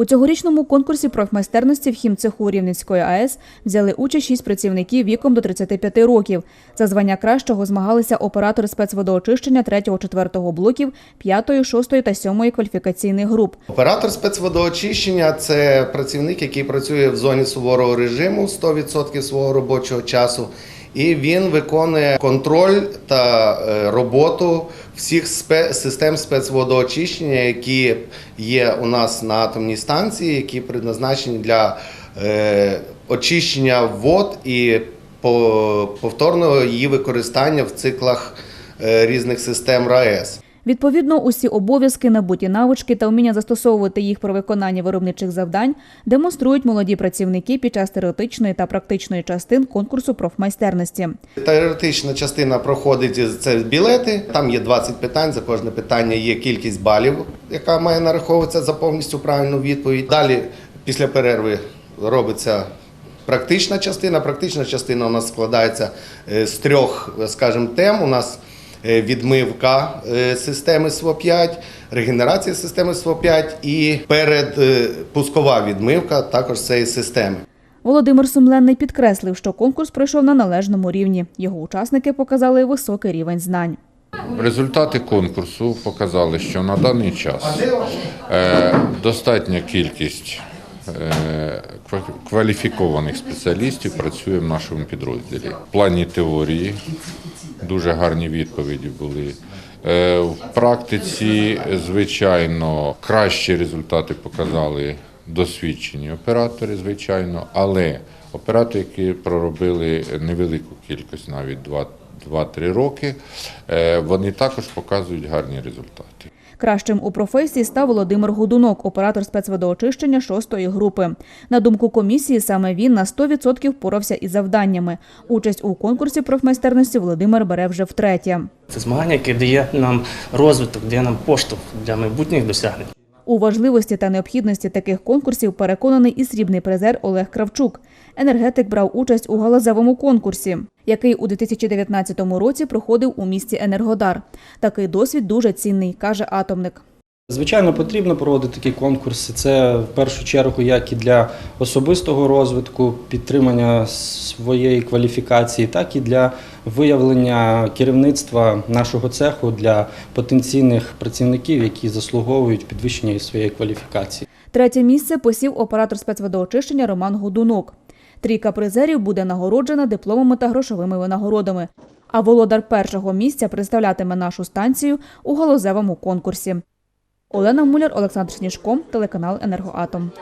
У цьогорічному конкурсі профмайстерності в хімцеху Рівненської АЕС взяли участь шість працівників віком до 35 років. За звання кращого змагалися оператори спецводоочищення 3-4 блоків, 5, 6 та 7 кваліфікаційних груп. Оператор спецводоочищення це працівник, який працює в зоні суворого режиму 100% свого робочого часу. І він виконує контроль та е, роботу всіх систем спецводоочищення, які є у нас на атомній станції, які предназначені для е, очищення вод і повторного її використання в циклах е, різних систем РАЕС. Відповідно, усі обов'язки, набуті навички та вміння застосовувати їх при виконанні виробничих завдань демонструють молоді працівники під час теоретичної та практичної частин конкурсу профмайстерності. Теоретична частина проходить це білети. Там є 20 питань. За кожне питання є кількість балів, яка має нараховуватися за повністю правильну відповідь. Далі, після перерви, робиться практична частина. Практична частина у нас складається е, з трьох, скажімо, тем. У нас е, відмивка е, системи СВО-5, регенерація системи СВО-5 і передпускова відмивка також цієї системи. Володимир Сумленний підкреслив, що конкурс пройшов на належному рівні. Його учасники показали високий рівень знань. Результати конкурсу показали, що на даний час е, достатня кількість е, кваліфікованих спеціалістів працює в нашому підрозділі. В плані теорії дуже гарні відповіді були. Е, В практиці, звичайно, кращі результати показали досвідчені оператори, звичайно, але оператори, які проробили невелику кількість, навіть 2-3 роки, е, вони також показують гарні результати. Кращим у професії став Володимир Гудунок, оператор спецводоочищення шостої групи. На думку комісії, саме він на 100% впорався із завданнями. Участь у конкурсі профмайстерності Володимир бере вже втретє. Це змагання, яке дає нам розвиток, дає нам поштовх для майбутніх досягнень. У важливості та необхідності таких конкурсів переконаний і срібний призер Олег Кравчук. Енергетик брав участь у галузевому конкурсі, який у 2019 році проходив у місті Енергодар. Такий досвід дуже цінний, каже атомник. Звичайно, потрібно проводити такі конкурси. Це в першу чергу як і для особистого розвитку, підтримання своєї кваліфікації, так і для виявлення керівництва нашого цеху для потенційних працівників, які заслуговують підвищення своєї кваліфікації. Третє місце посів оператор спецводоочищення Роман Годунок. Трійка призерів буде нагороджена дипломами та грошовими винагородами. А володар першого місця представлятиме нашу станцію у галузевому конкурсі. Олена Муляр, Олександр Сніжко, телеканал Енергоатом.